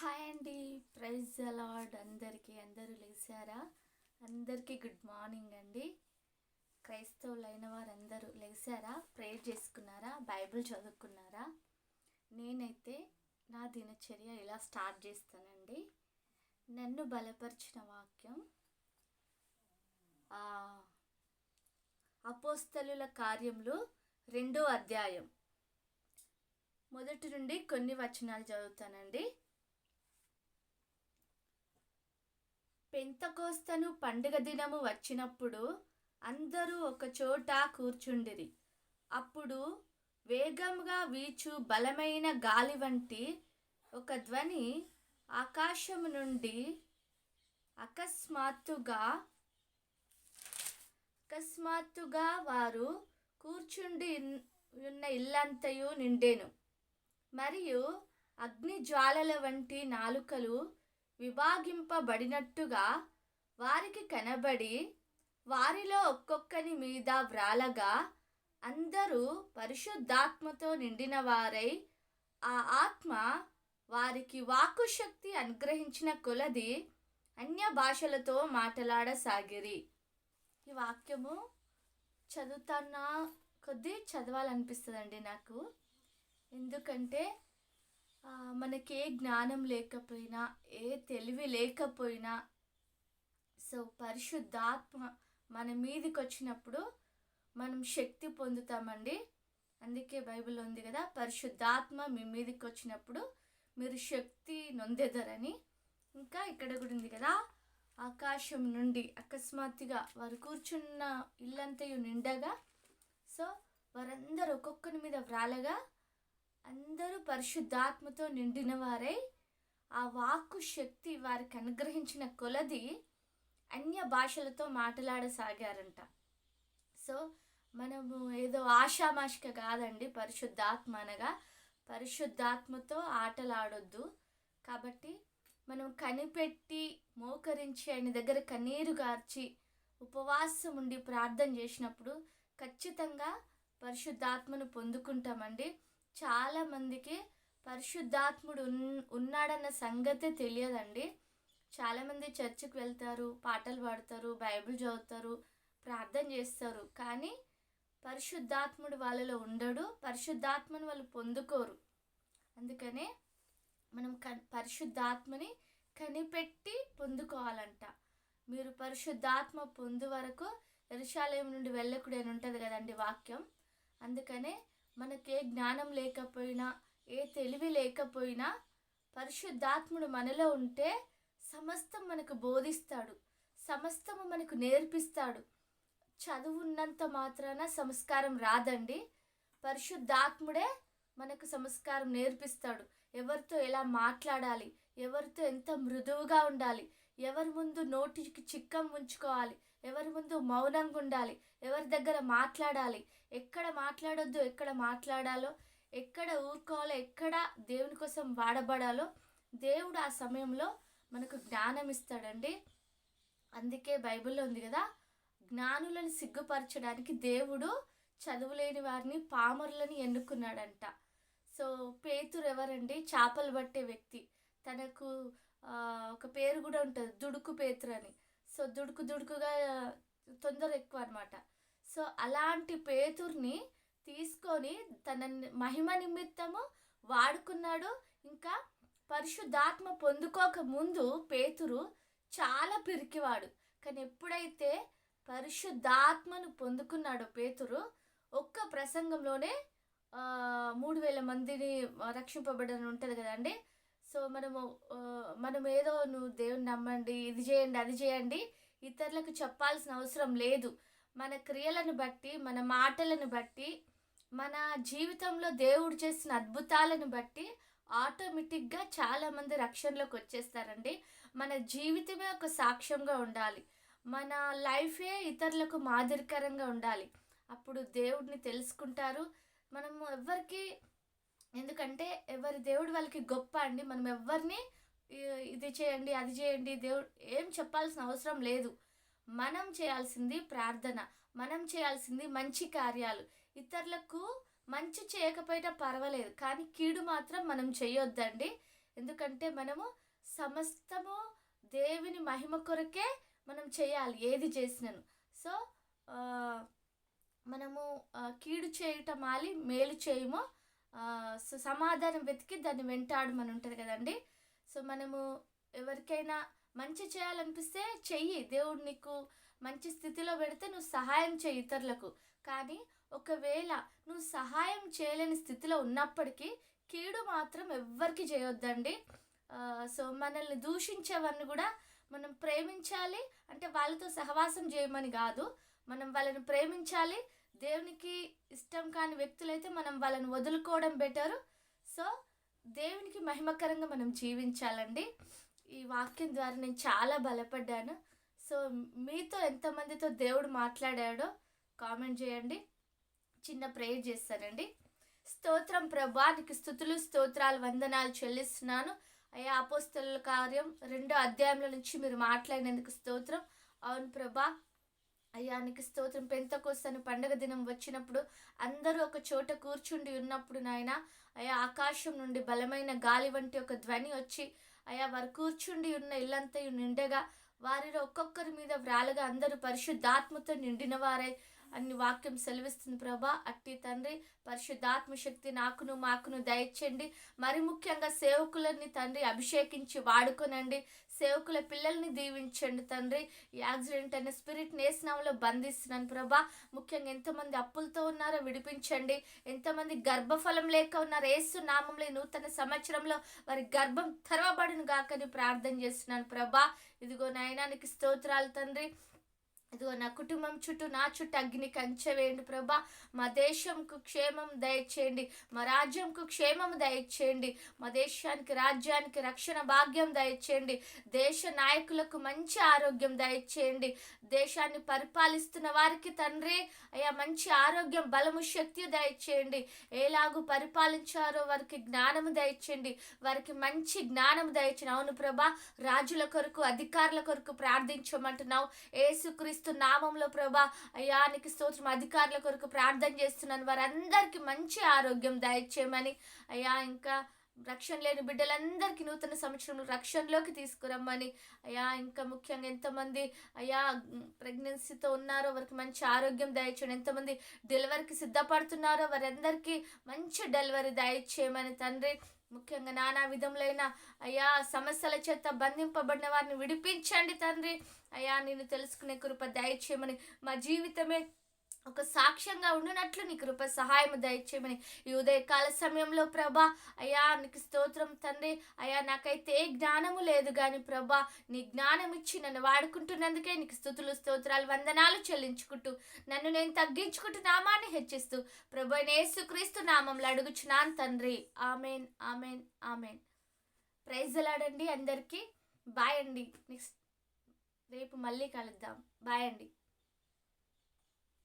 Hi అండి. Praise అలాడ్ అందరికీ అందరూ లేచారా? అందరికీ గుడ్ మార్నింగ్ అండి. క్రైస్తవులైన వారందరూ లేచారా? ప్రేయర్ చేసుకున్నారా? బైబిల్ చదువుకున్నారా? నేనైతే నా దినచర్య ఇలా స్టార్ట్ చేస్తానండి. నన్ను బలపరిచిన వాక్యం అపోస్తలుల కార్యములు రెండో అధ్యాయం. మొదటి నుండి కొన్ని వచనాలు చదువుతానండి. పెంతకోస్తను పండుగ దినము వచ్చినప్పుడు అందరూ ఒక చోట కూర్చుండిరి. అప్పుడు వేగంగా వీచు బలమైన గాలి వంటి ఒక ధ్వని ఆకాశము నుండి అకస్మాత్తుగా అకస్మాత్తుగా వారు కూర్చుండి ఉన్న ఇల్లంతయు నిండేను. మరియు అగ్ని జ్వాలల వంటి నాలుకలు విభాగింపబడినట్టుగా వారికి కనబడి వారిలో ఒక్కొక్కని మీద వ్రాలగా అందరూ పరిశుద్ధాత్మతో నిండిన వారై ఆ ఆత్మ వారికి వాక్కు శక్తి అనుగ్రహించిన కొలది అన్య భాషలతో మాట్లాడసాగిరి. ఈ వాక్యము చదువుతున్న కొద్దీ చదవాలనిపిస్తుందండి నాకు. ఎందుకంటే మనకి ఏ జ్ఞానం లేకపోయినా ఏ తెలివి లేకపోయినా సో పరిశుద్ధాత్మ మన మీదకి వచ్చినప్పుడు మనం శక్తి పొందుతామండి. అందుకే బైబిల్ ఉంది కదా పరిశుద్ధాత్మ మీ మీదకి వచ్చినప్పుడు మీరు శక్తి నొందెదరని. ఇంకా ఇక్కడ కూడా ఉంది కదా ఆకాశం నుండి అకస్మాత్తుగా వారు కూర్చున్న ఇల్లంతయు నిండగా సో వారందరూ ఒక్కొక్కరి మీద వ్రాలగా అందరూ పరిశుద్ధాత్మతో నిండిన వారై. ఆ వాక్కు శక్తి వారికి అనుగ్రహించిన కొలది అన్య భాషలతో మాట్లాడసాగారంట. సో మనము ఏదో ఆషామాషిక కాదండి పరిశుద్ధాత్మ అనగా పరిశుద్ధాత్మతో ఆటలాడొద్దు. కాబట్టి మనం కనిపెట్టి మోకరించి ఆయన దగ్గర కన్నీరు గార్చి ఉపవాసం ఉండి ప్రార్థన చేసినప్పుడు ఖచ్చితంగా పరిశుద్ధాత్మను పొందుకుంటామండి. చాలామందికి పరిశుద్ధాత్ముడు ఉన్ ఉన్నాడన్న సంగతే తెలియదండి. చాలామంది చర్చికి వెళ్తారు పాటలు పాడతారు బైబిల్ చదువుతారు ప్రార్థన చేస్తారు. కానీ పరిశుద్ధాత్ముడు వాళ్ళలో ఉండడు పరిశుద్ధాత్మను వాళ్ళు పొందుకోరు. అందుకనే మనం క పరిశుద్ధాత్మని కనిపెట్టి పొందుకోవాలంట. మీరు పరిశుద్ధాత్మ పొందు వరకు ఎరుషాలయం నుండి వెళ్ళకుడని ఉంటుంది కదండి వాక్యం. అందుకనే మనకే జ్ఞానం లేకపోయినా ఏ తెలివి లేకపోయినా పరిశుద్ధాత్ముడు మనలో ఉంటే సమస్తం మనకు బోధిస్తాడు. సమస్తము మనకు నేర్పిస్తాడు. చదువున్నంత మాత్రాన సంస్కారం రాదండి. పరిశుద్ధాత్ముడే మనకు సంస్కారం నేర్పిస్తాడు. ఎవరితో ఎలా మాట్లాడాలి? ఎవరితో ఎంత మృదువుగా ఉండాలి? ఎవరి ముందు నోటికి చిక్కం ఉంచుకోవాలి? ఎవరి ముందు మౌనంగా ఉండాలి ఎవరి దగ్గర మాట్లాడాలి ఎక్కడ మాట్లాడొద్దు ఎక్కడ మాట్లాడాలో ఎక్కడ ఊరుకోవాలో ఎక్కడ దేవుని కోసం వాడబడాలో దేవుడు ఆ సమయంలో మనకు జ్ఞానం ఇస్తాడండి. అందుకే బైబిల్లో ఉంది కదా జ్ఞానులను సిగ్గుపరచడానికి దేవుడు చదువులేని వారిని పామరులని ఎన్నుకున్నాడంట. సో పేతురు ఎవరండి? చేపలు పట్టే వ్యక్తి. తనకు ఒక పేరు కూడా ఉంటుంది దుడుకు పేతురు అని. సో దుడుకు దుడుకుగా తొందర ఎక్కువ అనమాట సో అలాంటి పేతుర్ని తీసుకొని తన మహిమ నిమిత్తము వాడుకున్నాడు ఇంకా పరిశుద్ధాత్మ పొందుకోక ముందు పేతురు చాలా పిరికివాడు. కానీ ఎప్పుడైతే పరిశుద్ధాత్మను పొందుకున్నాడో పేతురు ఒక్క ప్రసంగంలోనే మూడు వేల మందిని రక్షింపబడని ఉంటుంది కదండి. సో మనము మనం ఏదో నువ్వు దేవుని నమ్మండి ఇది చేయండి అది చేయండి ఇతరులకు చెప్పాల్సిన అవసరం లేదు. మన క్రియలను బట్టి మన మాటలను బట్టి మన జీవితంలో దేవుడు చేసిన అద్భుతాలను బట్టి ఆటోమేటిక్గా చాలామంది రక్షణలోకి వచ్చేస్తారండి. మన జీవితమే ఒక సాక్ష్యంగా ఉండాలి. మన లైఫే ఇతరులకు మాదిరికరంగా ఉండాలి. అప్పుడు దేవుడిని తెలుసుకుంటారు. మనము ఎవరికి ఎందుకంటే ఎవరి దేవుడు వాళ్ళకి గొప్ప అండి. మనం ఎవరిని ఇది చేయండి అది చేయండి దేవుడు ఏం చెప్పాల్సిన అవసరం లేదు. మనం చేయాల్సింది ప్రార్థన మనం చేయాల్సింది మంచి కార్యాలు. ఇతరులకు మంచి చేయకపోయినా పర్వాలేదు కానీ కీడు మాత్రం మనం చేయొద్దండి. ఎందుకంటే మనము సమస్తము దేవుని మహిమ కొరకే మనం చేయాలి ఏది చేసినను. సో మనము కీడు చేయటం మాలి మేలు చేయము. సమాధానం వెతికి దాన్ని వెంటాడమని ఉంటుంది కదండి. సో మనము ఎవరికైనా మంచి చేయాలనిపిస్తే చెయ్యి దేవుడు నీకు మంచి స్థితిలో పెడితే నువ్వు సహాయం చేయి ఇతరులకు. కానీ ఒకవేళ నువ్వు సహాయం చేయలేని స్థితిలో ఉన్నప్పటికీ కీడు మాత్రం ఎవ్వరికి చేయొద్దండి. సో మనల్ని దూషించేవన్నీ కూడా మనం ప్రేమించాలి. అంటే వాళ్ళతో సహవాసం చేయమని కాదు. మనం వాళ్ళని ప్రేమించాలి. దేవునికి ఇష్టం కాని వ్యక్తులైతే మనం వాళ్ళని వదులుకోవడం బెటరు. సో దేవునికి మహిమకరంగా మనం జీవించాలండి. ఈ వాక్యం ద్వారా నేను చాలా బలపడ్డాను. సో మీతో ఎంతమందితో దేవుడు మాట్లాడాడో కామెంట్ చేయండి. చిన్న ప్రేయర్ చేస్తానండి. స్తోత్రం ప్రభా నీకు స్థుతులు స్తోత్రాలు వందనాలు చెల్లిస్తున్నాను. అయ్యా అపోస్తల కార్యం రెండో అధ్యాయంలో నుంచి మీరు మాట్లాడినందుకు స్తోత్రం. అవును ప్రభా అయ్యానికి నీకు స్తోత్రం. పెంతకొస్తాను పండగ దినం వచ్చినప్పుడు అందరూ ఒక చోట కూర్చుండి ఉన్నప్పుడు నాయన అయ్యా ఆకాశం నుండి బలమైన గాలి వంటి ఒక ధ్వని వచ్చి అయ్యా వారు కూర్చుండి ఉన్న ఇల్లంతా నిండగా వారిలో ఒక్కొక్కరి మీద వ్రాలుగా అందరూ పరిశుద్ధాత్మతో నిండిన వారై అన్ని వాక్యం సెలవిస్తుంది ప్రభా. అట్టి తండ్రి పరిశుద్ధాత్మ శక్తి నాకును మాకును దయచేయండి. మరి ముఖ్యంగా సేవకులని తండ్రి అభిషేకించి వాడుకోనండి. సేవకుల పిల్లల్ని దీవించండి తండ్రి. ఈ యాక్సిడెంట్ అనే స్పిరిట్ నేసినాంలో బంధిస్తున్నాను ప్రభా. ముఖ్యంగా ఎంతమంది అప్పులతో ఉన్నారో విడిపించండి. ఎంతమంది గర్భఫలం లేక ఉన్నారు ఏసు నామంలో నూతన సంవత్సరంలో వారి గర్భం తెరవబడును గాకని ప్రార్థన చేస్తున్నాను ప్రభా. ఇదిగో నాయనానికి స్తోత్రాలు తండ్రి. ఇదిగో నా కుటుంబం చుట్టూ నా చుట్టూ అగ్ని కంచె వేయండి ప్రభా. మా దేశంకు క్షేమం దయచేయండి. మా రాజ్యంకు క్షేమం దయచేయండి. మా దేశానికి రాజ్యానికి రక్షణ భాగ్యం దయచేయండి. దేశ నాయకులకు మంచి ఆరోగ్యం దయచేయండి. దేశాన్ని పరిపాలిస్తున్న వారికి తండ్రి అయ్యా మంచి ఆరోగ్యం బలము శక్తి దయచేయండి. ఎలాగూ పరిపాలించారో వారికి జ్ఞానము దయచేయండి. వారికి మంచి జ్ఞానం దయచేయండి. అవును ప్రభా రాజుల కొరకు అధికారుల కొరకు ప్రార్థించమంటున్నావు. ఏసుక్రీస్తు నామంలో ప్రభా అయ్యా నీకు స్తోత్రం అధికారుల కొరకు ప్రార్థన చేస్తున్నాను. వారందరికీ మంచి ఆరోగ్యం దయచేయమని అయ్యా ఇంకా రక్షణ లేని బిడ్డలందరికీ నూతన సంవత్సరంలో రక్షణలోకి తీసుకురమ్మని అయ్యా ఇంకా ముఖ్యంగా ఎంతమంది అయ్యా ప్రెగ్నెన్సీతో ఉన్నారో వారికి మంచి ఆరోగ్యం దయచేయండి ఎంతమంది డెలివరీకి సిద్ధపడుతున్నారో వారందరికీ మంచి డెలివరీ దయచేయమని తండ్రి ముఖ్యంగా నానా విధములైన అయ్యా సమస్యల చేత బంధింపబడిన వారిని విడిపించండి తండ్రి. అయ్యా నేను తెలుసుకునే కృప దయచేయమని మా జీవితమే ఒక సాక్ష్యంగా ఉండినట్లు నీ కృప సహాయం దయచేయమని. ఈ ఉదయకాల సమయంలో ప్రభా అయ్యా నీకు స్తోత్రం తండ్రి. అయ్యా నాకైతే ఏ జ్ఞానము లేదు కానీ ప్రభా నీ జ్ఞానం ఇచ్చి నన్ను వాడుకుంటున్నందుకే నీకు స్థుతులు స్తోత్రాలు వందనాలు చెల్లించుకుంటూ నన్ను నేను తగ్గించుకుంటూ నామాన్ని హెచ్చిస్తూ ప్రభు యేసుక్రీస్తు నామంలో అడుగుచున్నాను తండ్రి. Amen amen amen. ప్రైజ్లాడండి అందరికీ. బాయ్ అండి. నెక్స్ట్ రేపు మళ్ళీ కలుద్దాం. బాయ్ అండి.